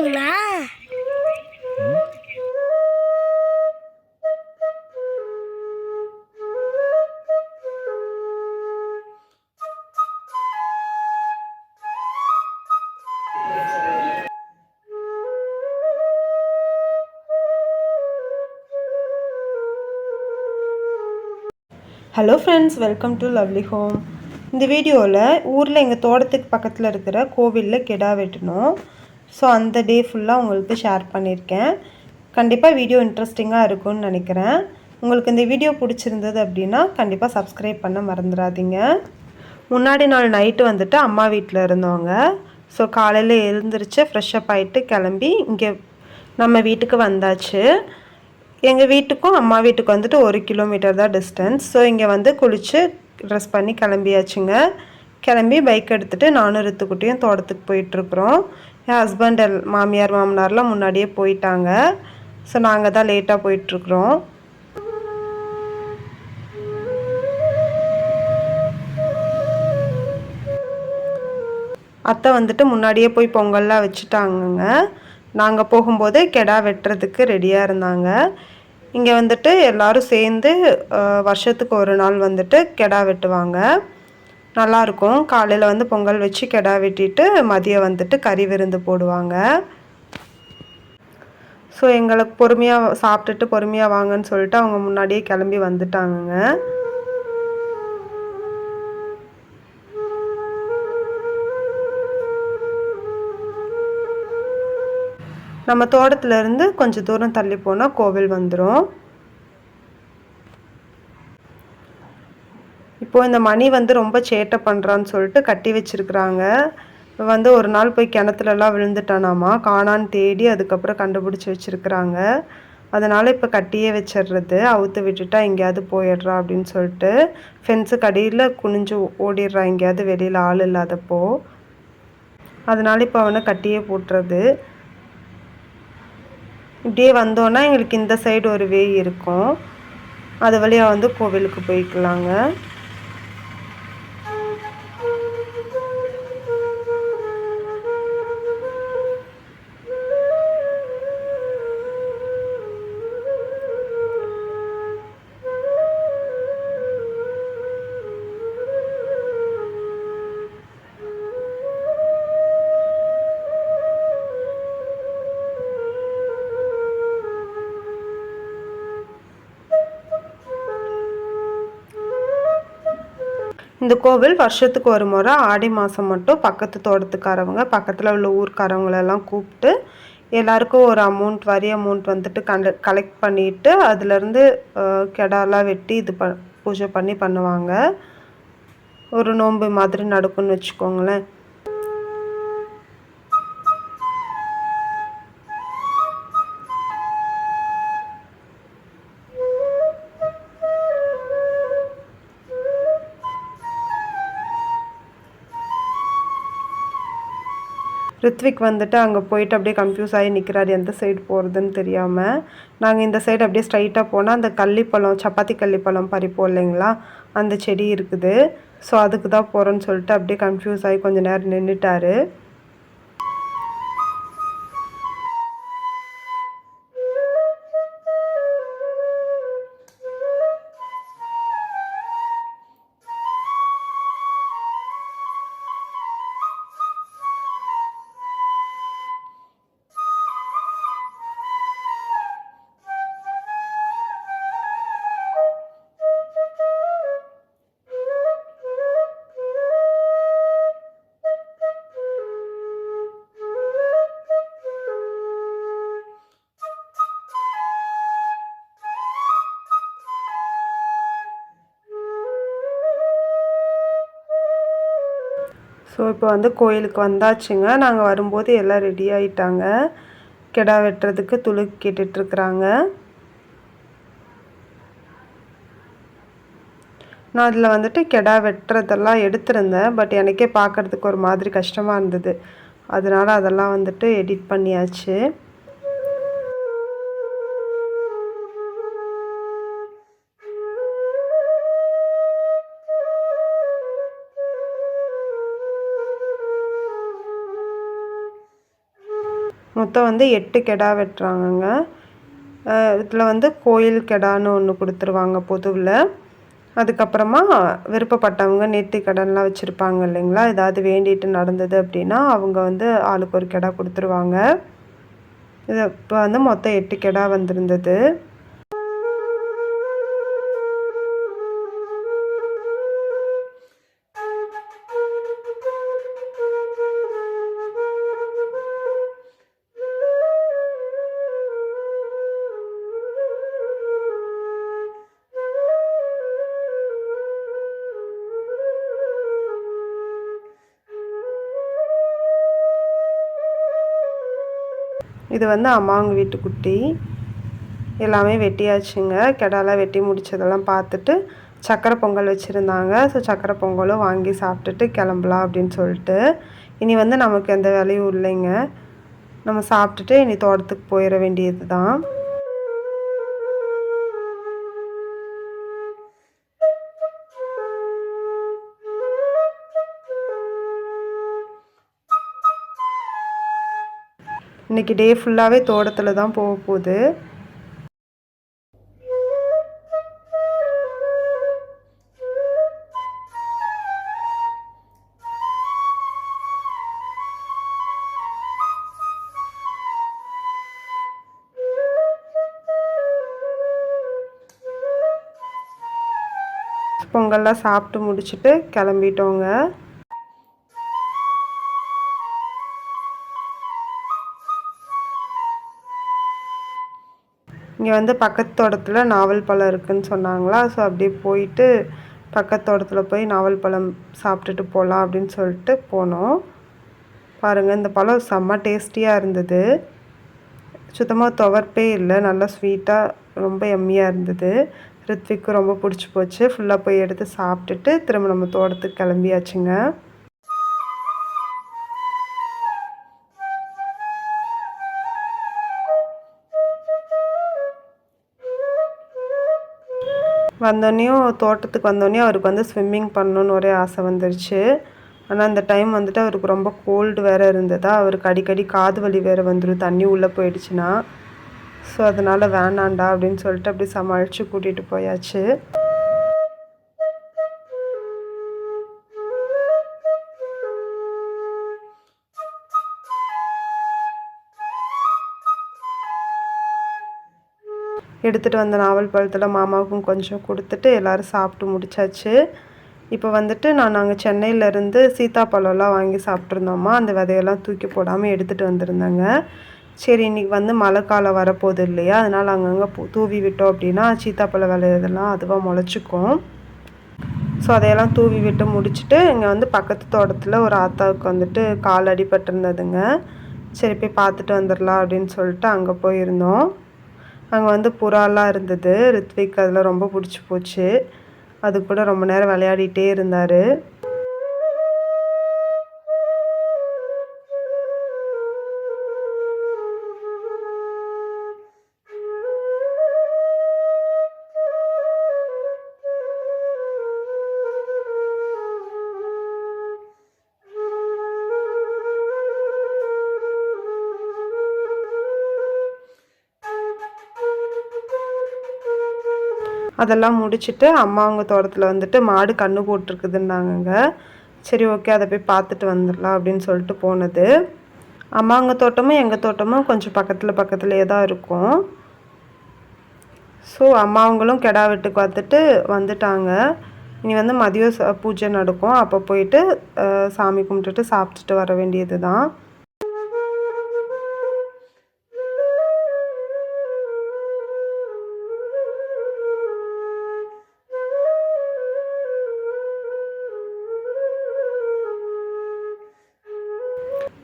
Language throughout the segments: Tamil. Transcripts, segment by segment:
போறீங்களா hello friends welcome to lovely home இந்த வீடியோவில் ஊரில் எங்கள் தோட்டத்துக்கு பக்கத்தில் இருக்கிற கோவிலில் கிடா வெட்டணும். ஸோ அந்த டே ஃபுல்லாக உங்களுக்கு ஷேர் பண்ணியிருக்கேன் கண்டிப்பாக வீடியோ இன்ட்ரெஸ்டிங்காக இருக்கும்னு நினைக்கிறேன். உங்களுக்கு இந்த வீடியோ பிடிச்சிருந்தது அப்படின்னா கண்டிப்பாக சப்ஸ்கிரைப் பண்ண மறந்துடாதீங்க. முன்னாடி நாள் நைட்டு வந்துட்டு அம்மா வீட்டில் இருந்தவங்க. ஸோ காலையில் எழுந்திரிச்சு ஃப்ரெஷ்ஷப் ஆகிட்டு கிளம்பி இங்கே நம்ம வீட்டுக்கு வந்தாச்சு. எங்கள் வீட்டுக்கும் அம்மா வீட்டுக்கு வந்துட்டு ஒரு கிலோமீட்டர் தான் டிஸ்டன்ஸ் ஸோ இங்கே வந்து குளித்து ட்ரெஸ் பண்ணி கிளம்பியாச்சுங்க. கிளம்பி பைக் எடுத்துகிட்டு நானும் ரித்துக்குட்டியும் தோட்டத்துக்கு போயிட்டுருக்குறோம் என் ஹஸ்பண்ட் எல் மாமியார் மாமனார்லாம் முன்னாடியே போயிட்டாங்க. ஸோ நாங்கள் தான் லேட்டாக போயிட்டுருக்குறோம். அத்தை வந்துட்டு முன்னாடியே போய் பொங்கல்லாம் வச்சுட்டாங்கங்க. நாங்கள் போகும்போது கெடா வெட்டுறதுக்கு ரெடியாக இருந்தாங்க. இங்கே வந்துட்டு எல்லாரும் சேர்ந்து வருஷத்துக்கு ஒரு நாள் வந்துட்டு கெடா வெட்டுவாங்க. நல்லாயிருக்கும். காலையில் வந்து பொங்கல் வச்சு கெடா வெட்டிட்டு மதியம் வந்துட்டு கறி விருந்து போடுவாங்க. ஸோ எங்களுக்கு பொறுமையாக சாப்பிட்டுட்டு பொறுமையாக வாங்கன்னு சொல்லிட்டு அவங்க முன்னாடியே கிளம்பி வந்துட்டாங்கங்க. நம்ம தோட்டத்துலேருந்து கொஞ்சம் தூரம் தள்ளி போனால் கோவில் வந்துடும் இப்போ இந்த மணி வந்து ரொம்ப சேட்டை பண்ணுறான்னு சொல்லிட்டு கட்டி வச்சிருக்கிறாங்க. வந்து ஒரு நாள் போய் கிணத்துலலாம் விழுந்துட்டானாமா? காணான்னு தேடி அதுக்கப்புறம் கண்டுபிடிச்சி வச்சிருக்கிறாங்க. அதனால் இப்போ கட்டியே வச்சிடுறது அவுத்து விட்டுட்டா எங்கேயாவது போயிடுறா அப்படின்னு சொல்லிட்டு ஃபென்ஸுக்கு அடியில் குனிஞ்சு ஓடிடுறா எங்கேயாவது வெளியில் ஆள் இல்லாதப்போ. அதனால் இப்போ அவனை கட்டியே போட்டுறது இப்படியே வந்தோன்னா எங்களுக்கு இந்த சைடு ஒரு வே இருக்கும். அது வழியாக வந்து கோவிலுக்கு போய்க்கலாங்க. இந்த கோவில் வருஷத்துக்கு ஒரு முறை ஆடி மாதம் மட்டும் பக்கத்து தோட்டத்துக்காரவங்க பக்கத்தில் உள்ள ஊர்க்காரவங்களெல்லாம் கூப்பிட்டு எல்லாருக்கும் ஒரு அமௌண்ட் வரி அமௌண்ட் வந்துட்டு கண்ட கலெக்ட் பண்ணிட்டு அதுலேருந்து கெடாலாம் வெட்டி இது ப பூஜை பண்ணி பண்ணுவாங்க. ஒரு நோன்பு மாதிரி நடக்கும்னு வச்சுக்கோங்களேன். ரித்விக் வந்துட்டு அங்கே போயிட்டு அப்படியே கன்ஃபியூஸ் ஆகி நிற்கிறாரு எந்த சைடு போகிறதுன்னு தெரியாமல் நாங்கள் இந்த சைடு அப்படியே ஸ்ட்ரைட்டாக போனால் அந்த கள்ளிப்பழம் சப்பாத்தி கள்ளிப்பழம் பறிப்போம் இல்லைங்களா? அந்த செடி இருக்குது. ஸோ அதுக்கு தான் போகிறோன்னு சொல்லிட்டு அப்படியே கன்ஃபியூஸ் ஆகி கொஞ்சம் நேரம் நின்றுட்டாரு ஸோ இப்போ வந்து கோயிலுக்கு வந்தாச்சுங்க. நாங்கள் வரும்போது எல்லாம் ரெடி ஆயிட்டாங்க. கிடா வெட்டுறதுக்கு துளுக்கு கேட்டுட்ருக்குறாங்க. நான் அதில் வந்துட்டு கெடா வெட்டுறதெல்லாம் எடுத்திருந்தேன். பட் எனக்கே பார்க்குறதுக்கு ஒரு மாதிரி கஷ்டமாக இருந்தது. அதனால அதெல்லாம் வந்துட்டு எடிட் பண்ணியாச்சு. மொத்தம் வந்து எட்டு கெடா வெட்டுறாங்கங்க. இதில் வந்து கோயில் கெடான்னு ஒன்று கொடுத்துருவாங்க பொதுவில். அதுக்கப்புறமா விருப்பப்பட்டவங்க நேர்த்தி கடன்லாம் வச்சுருப்பாங்க இல்லைங்களா? ஏதாவது வேண்டிட்டு நடந்தது அப்படின்னா அவங்க வந்து ஆளுக்கு ஒரு கெடா கொடுத்துருவாங்க. இது இப்போ வந்து மொத்தம் எட்டு கெடா வந்திருந்தது. இது வந்து அம்மாங்க வீட்டு குட்டி. எல்லாமே வெட்டியாச்சுங்க. கெடாலாம் வெட்டி முடிச்சதெல்லாம் பார்த்துட்டு சக்கரை பொங்கல் வச்சுருந்தாங்க. ஸோ சக்கரை பொங்கலும் வாங்கி சாப்பிட்டுட்டு கிளம்பலாம் அப்படின்னு சொல்லிட்டு. இனி வந்து நமக்கு எந்த வேலையும் இல்லைங்க. நம்ம சாப்பிட்டுட்டு இனி தோட்டத்துக்கு போயிட வேண்டியது தான் இன்றைக்கி டே ஃபுல்லாகவே தோட்டத்தில் தான் போக போகுது. பொங்கல்லாம் சாப்பிட்டு முடிச்சுட்டு கிளம்பிட்டோங்க. இங்கே வந்து பக்கத்து தோட்டத்தில் நாவல் பழம் இருக்குதுன்னு சொன்னாங்களா. ஸோ அப்படியே போயிட்டு பக்கத்து தோட்டத்தில் போய் நாவல் பழம் சாப்பிட்டுட்டு போகலாம் அப்படின்னு சொல்லிட்டு போனோம். பாருங்கள் இந்த பழம் செம்ம டேஸ்டியாக இருந்தது. சுத்தமாக துவர்ப்பே இல்லை. நல்லா ஸ்வீட்டாக ரொம்ப எம்மியாக இருந்தது. ரித்விக்கு ரொம்ப பிடிச்சி போச்சு. ஃபுல்லாக போய் எடுத்து சாப்பிட்டுட்டு திரும்ப நம்ம தோட்டத்துக்கு கிளம்பியாச்சுங்க. வந்தோடனையும் தோட்டத்துக்கு வந்தோடனே அவருக்கு வந்து ஸ்விம்மிங் பண்ணணுன்னு ஒரே ஆசை வந்துருச்சு. ஆனால் அந்த டைம் வந்துட்டு அவருக்கு ரொம்ப கோல்டு வேறு இருந்ததா? அவருக்கு அடிக்கடி காது வலி வேறு வந்துடும் தண்ணி உள்ளே போயிடுச்சுன்னா. ஸோ அதனால் வேணாண்டா அப்படின்னு சொல்லிட்டு அப்படி சமாளித்து கூட்டிகிட்டு போயாச்சு. எடுத்துகிட்டு வந்த நாவல் பழத்தில் மாமாவுக்கும் கொஞ்சம் கொடுத்துட்டு எல்லோரும் சாப்பிட்டு முடிச்சாச்சு. இப்போ வந்துட்டு நான் நாங்கள் சென்னையிலேருந்து சீத்தாப்பழம்லாம் வாங்கி சாப்பிட்ருந்தோமா அந்த விதையெல்லாம் தூக்கி போடாமல் எடுத்துகிட்டு வந்திருந்தேங்க. சரி இன்றைக்கி வந்து மழை காலம் வரப்போகுது இல்லையா? அதனால் அங்கங்கே தூவி விட்டோம் அப்படின்னா சீத்தாப்பழ விளையதெல்லாம் அதுவாக முளைச்சிக்கும். ஸோ அதையெல்லாம் தூவி விட்டு முடிச்சுட்டு இங்கே வந்து பக்கத்து தோட்டத்தில் ஒரு ஆத்தாவுக்கு வந்துட்டு கால் அடிபட்டிருந்ததுங்க. சரி போய் பார்த்துட்டு வந்துடலாம் அப்படின்னு சொல்லிட்டு அங்கே போயிருந்தோம். அங்கே வந்து புறாலாம் இருந்தது. ரித்விக் அதில் ரொம்ப பிடிச்சி போச்சு. அது கூட ரொம்ப நேரம் விளையாடிட்டே இருந்தார். அதெல்லாம் முடிச்சுட்டு அம்மா அவங்க தோட்டத்தில் வந்துட்டு மாடு கன்று போட்டிருக்குதுன்னாங்க சரி ஓகே அதை போய் பார்த்துட்டு வந்துடலாம் அப்படின்னு சொல்லிட்டு போனது. அம்மாங்க தோட்டமும் எங்கள் தோட்டமும் கொஞ்சம் பக்கத்தில் பக்கத்துலேயே தான் இருக்கும். ஸோ அம்மாவங்களும் கெடா வெட்டுக்கு வந்துட்டு வந்துட்டாங்க. இனி வந்து மதியம் பூஜை நடக்கும். அப்போ போயிட்டு சாமி கும்பிட்டுட்டு சாப்பிட்டுட்டு வர வேண்டியது தான்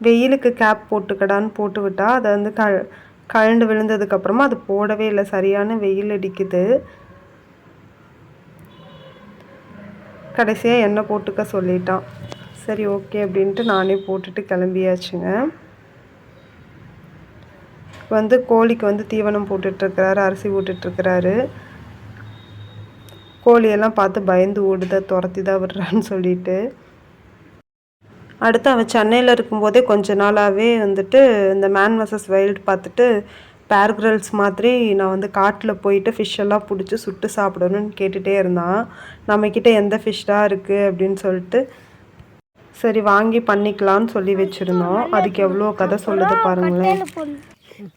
வெயிலுக்கு கேப் போட்டுக்கடான்னு போட்டு விட்டால் அதை வந்து க கழண்டு விழுந்ததுக்கப்புறமா அது போடவே இல்லை. சரியான வெயில் அடிக்குது. கடைசியாக எண்ணெய் போட்டுக்க சொல்லிட்டான். சரி ஓகே அப்படின்ட்டு நானே போட்டுட்டு கிளம்பியாச்சுங்க. வந்து கோழிக்கு வந்து தீவனம் போட்டுட்ருக்கிறாரு அரிசி போட்டுட்ருக்கிறாரு. கோழியெல்லாம் பார்த்து பயந்து ஓடுத துரத்தி தான் விடுறான்னு சொல்லிட்டு. அடுத்து அவன் சென்னையில் இருக்கும்போதே கொஞ்ச நாளாகவே வந்துட்டு இந்த மேன் வர்சஸ் வைல்டு பார்த்துட்டு பேர்கிரல்ஸ் மாதிரி நான் வந்து காட்டில் போயிட்டு ஃபிஷ் எல்லாம் பிடிச்சி சுட்டு சாப்பிடணும்னு கேட்டுகிட்டே இருந்தான். நம்மக்கிட்ட எந்த ஃபிஷ்ஷாக இருக்குது அப்படின்னு சொல்லிட்டு சரி வாங்கி பண்ணிக்கலாம்னு சொல்லி வச்சுருந்தோம். அதுக்கு எவ்வளோ கதை சொல்லுது பாருங்களேன்.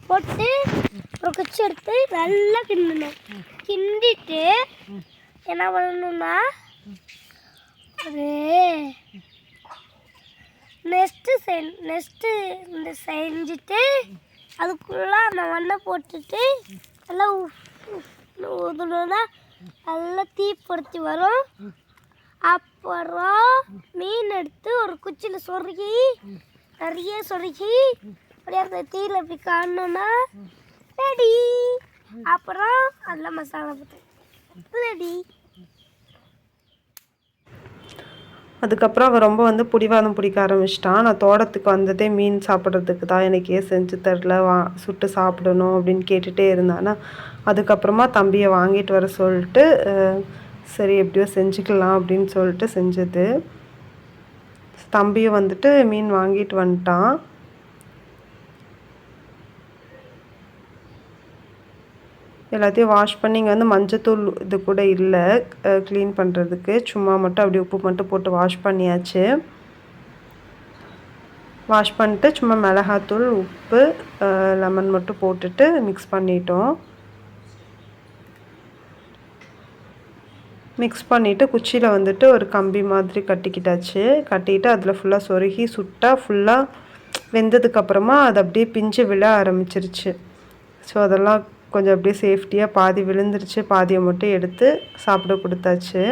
போட்டு குச்சி எடுத்து நல்லா கிண்டணும். கிண்டிட்டு என்ன பண்ணணும்னா அது நெக்ஸ்ட்டு செய் நெக்ஸ்ட்டு இந்த செஞ்சுட்டு அதுக்குள்ளே அந்த மண்ணை போட்டுட்டு நல்லா ஊதுனா நல்லா தீப்படுத்தி வரும். அப்புறம் மீன் எடுத்து ஒரு குச்சியில் சொருகி நிறைய சொருகி அப்படியே அந்த தீயில் போய் காணணும்னா ரெடி அப்புறம் அதில் மசாலா போட்டு ரெடி அதுக்கப்புறம் அவன் ரொம்ப வந்து பிடிவாதம் பிடிக்க ஆரம்பிச்சிட்டான் நான் தோட்டத்துக்கு வந்ததே மீன் சாப்பிட்றதுக்கு தான். எனக்கு ஏன் செஞ்சு தரல? வா சுட்டு சாப்பிடணும் அப்படின்னு கேட்டுகிட்டே இருந்தானா. அதுக்கப்புறமா தம்பியை வாங்கிட்டு வர சொல்லிட்டு சரி எப்படியோ செஞ்சுக்கலாம் அப்படின்னு சொல்லிட்டு செஞ்சது. தம்பியும் வந்துட்டு மீன் வாங்கிட்டு வந்துட்டான். எல்லாத்தையும் வாஷ் பண்ணி இங்கே வந்து மஞ்சத்தூள் இது கூட இல்லை க்ளீன் பண்ணுறதுக்கு சும்மா மட்டும் அப்படி உப்பு மட்டும் போட்டு வாஷ் பண்ணியாச்சு. வாஷ் பண்ணிட்டு சும்மா மிளகாத்தூள் உப்பு லெமன் மட்டும் போட்டுட்டு மிக்ஸ் பண்ணிட்டோம். மிக்ஸ் பண்ணிவிட்டு குச்சியில் வந்துட்டு ஒரு கம்பி மாதிரி கட்டிக்கிட்டாச்சு. கட்டிட்டு அதில் ஃபுல்லாக சொருகி சுட்டா ஃபுல்லாக வெந்ததுக்கப்புறமா அது அப்படியே பிஞ்சு விழ ஆரம்பிச்சிருச்சு. ஸோ அதெல்லாம் கொஞ்சம் அப்படியே சேஃப்டியாக பாதி விழுந்துருச்சு பாதியை மட்டும் எடுத்து சாப்பிட கொடுத்தாச்சு.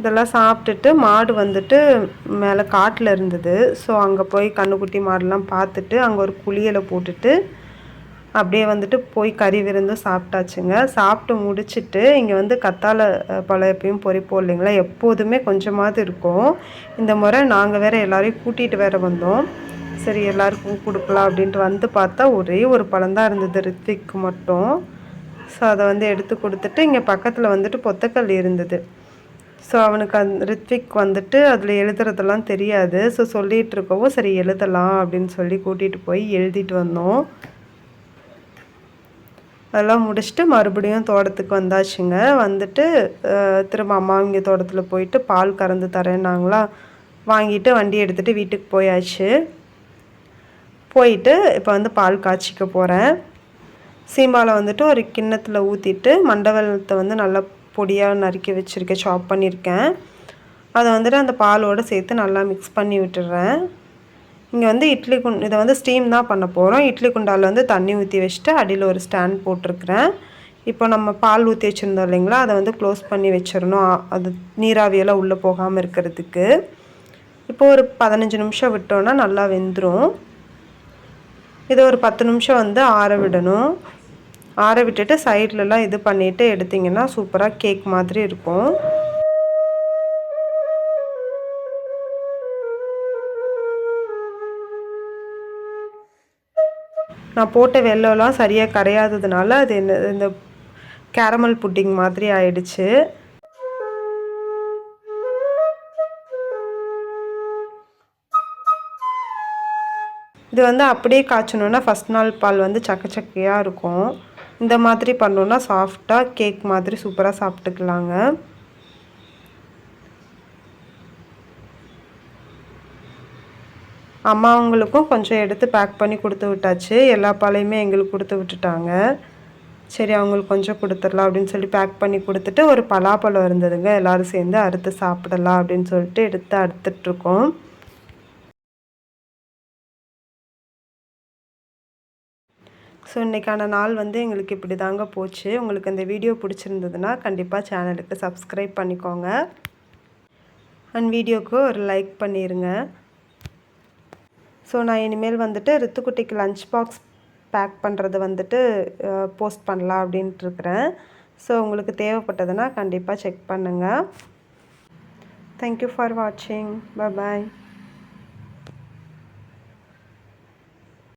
இதெல்லாம் சாப்பிட்டுட்டு மாடு வந்துட்டு மேலே காட்டில் இருந்தது. ஸோ அங்கே போய் கண்ணுக்குட்டி மாடெல்லாம் பார்த்துட்டு அங்கே ஒரு குளியலை போட்டுட்டு அப்படியே வந்துட்டு போய் கறி விருந்தும் சாப்பிட்டாச்சுங்க. சாப்பிட்டு முடிச்சுட்டு இங்கே வந்து கத்தாழை பழம் எப்பயும் பொறிப்போம் இல்லைங்களா? எப்போதுமே கொஞ்சமாவது இருக்கும். இந்த முறை நாங்கள் வேறு எல்லாரையும் கூட்டிகிட்டு வேறு வந்தோம். சரி எல்லாருக்கும் கொடுக்கலாம் அப்படின்ட்டு வந்து பார்த்தா ஒரே ஒரு பழம் தான் இருந்தது ரித்விக்கு மட்டும். ஸோ அதை வந்து எடுத்து கொடுத்துட்டு இங்கே பக்கத்தில் வந்துட்டு பொத்தக்கல் இருந்தது. ஸோ அவனுக்கு அந் ரித்விக் வந்துட்டு அதில் எழுதுறதெல்லாம் தெரியாது. ஸோ சொல்லிகிட்டு இருக்கவும் சரி எழுதலாம் அப்படின்னு சொல்லி கூட்டிகிட்டு போய் எழுதிட்டு வந்தோம். அதெல்லாம் முடிச்சுட்டு மறுபடியும் தோட்டத்துக்கு வந்தாச்சுங்க. வந்துட்டு திரும்ப அம்மா இங்கே தோட்டத்தில் போயிட்டு பால் கறந்து தரேன்னாங்களா? வாங்கிட்டு வண்டி எடுத்துகிட்டு வீட்டுக்கு போயாச்சு. போயிட்டு இப்போ வந்து பால் காய்ச்சிக்க போகிறேன் சீம்பாவில் வந்துட்டு ஒரு கிண்ணத்தில் ஊற்றிட்டு மண்டவெல்லத்தை வந்து நல்லா பொடியாக நறுக்கி வச்சுருக்கேன். சாப் பண்ணியிருக்கேன் அதை வந்துட்டு அந்த பாலோடு சேர்த்து நல்லா மிக்ஸ் பண்ணி விட்டுறேன். இங்கே வந்து இட்லி குண் இதை வந்து ஸ்டீம் தான் பண்ண போகிறோம் இட்லி குண்டாவில் வந்து தண்ணி ஊற்றி வச்சுட்டு அடியில் ஒரு ஸ்டாண்ட் போட்டிருக்கிறேன். இப்போ நம்ம பால் ஊற்றி வச்சுருந்தோம் இல்லைங்களா? அதை வந்து க்ளோஸ் பண்ணி வச்சிடணும். அது நீராவியெல்லாம் உள்ளே போகாமல் இருக்கிறதுக்கு. இப்போ ஒரு பதினஞ்சு நிமிஷம் விட்டோன்னா நல்லா வெந்துடும் இதை ஒரு பத்து நிமிஷம் வந்து ஆற விடணும். ஆற விட்டுட்டு சைட்லலாம் இது பண்ணிவிட்டு எடுத்திங்கன்னா சூப்பராக கேக் மாதிரி இருக்கும். நான் போட்ட வெள்ளம்லாம் சரியாக கரையாததுனால அது என்ன இந்த கேரமல் புட்டிங் மாதிரி ஆயிடுச்சு. இது வந்து அப்படியே காய்ச்சணுன்னா ஃபஸ்ட் நாள் பால் வந்து சக்கச்சக்கையாக இருக்கும். இந்த மாதிரி பண்ணோன்னா சாஃப்டாக கேக் மாதிரி சூப்பராக சாப்பிட்டுக்கலாங்க. அம்மா அவங்களுக்கும் கொஞ்சம் எடுத்து பேக் பண்ணி கொடுத்து விட்டாச்சு. எல்லா பாலையுமே எங்களுக்கு கொடுத்து விட்டுட்டாங்க. சரி அவங்களுக்கு கொஞ்சம் கொடுத்துடலாம் அப்படின்னு சொல்லி பேக் பண்ணி கொடுத்துட்டு ஒரு பலாப்பழம் இருந்ததுங்க. எல்லோரும் சேர்ந்து அறுத்து சாப்பிடலாம் அப்படின்னு சொல்லிட்டு எடுத்து அறுத்துட்ருக்கோம் ஸோ இன்றைக்கான நாள் வந்து எங்களுக்கு இப்படி தாங்க போச்சு. உங்களுக்கு இந்த வீடியோ பிடிச்சிருந்ததுன்னா கண்டிப்பாக சேனலுக்கு சப்ஸ்கிரைப் பண்ணிக்கோங்க. அண்ட் வீடியோக்கு ஒரு லைக் பண்ணிடுங்க ஸோ நான் இனிமேல் வந்துட்டு ரித்துக்குட்டிக்கு லஞ்ச் பாக்ஸ் பேக் பண்ணுறது வந்துட்டு போஸ்ட் பண்ணலாம் அப்படின்ட்டு இருக்கிறேன். ஸோ உங்களுக்கு தேவைப்பட்டதுன்னா கண்டிப்பாக செக் பண்ணுங்கள் தேங்க்யூ ஃபார் வாட்சிங் பாய்